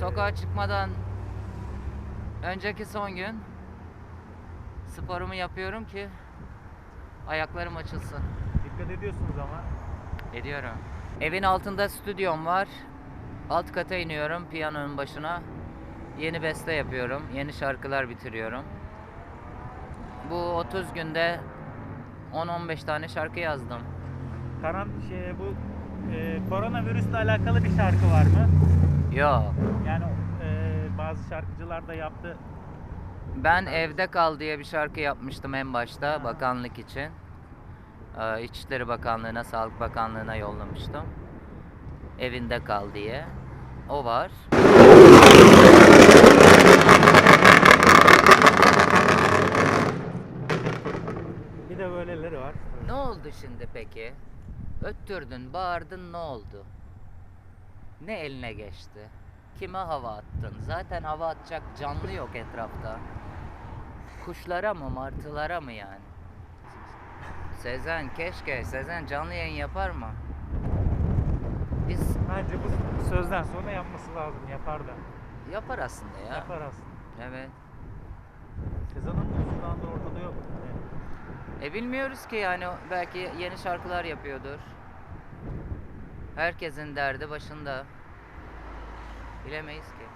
sokağa çıkmadan önceki son gün sporumu yapıyorum ki ayaklarım açılsın. Dikkat ediyorsunuz ama. Ediyorum. Evin altında stüdyom var. Alt kata iniyorum piyanonun başına. Yeni beste yapıyorum. Yeni şarkılar bitiriyorum. Bu 30 günde 10-15 tane şarkı yazdım. Karan şey bu e, koronavirüsle alakalı bir şarkı var mı? Yok. Bazı şarkıcılar da yaptı. Ben Evde Kal diye bir şarkı yapmıştım en başta Ha. bakanlık için. Ee, İçişleri Bakanlığı'na, Sağlık Bakanlığı'na yollamıştım. Evinde Kal diye. O var. Bir de böyleleri var. Ne oldu şimdi peki? Öttürdün, bağırdın ne oldu? Ne eline geçti? Kime hava attın? Zaten hava atacak canlı yok etrafta. Kuşlara mı, martılara mı yani? Sezen keşke, Sezen canlı yayın yapar mı? Biz Bence bu sözden sonra yapması lazım. Yapar da. yapar aslında ya. Yapar aslında. Evet. Sezon'un uzun zamandır ortada yok. E bilmiyoruz ki yani belki yeni şarkılar yapıyordur. Herkesin derdi başında. Bilemeyiz ki.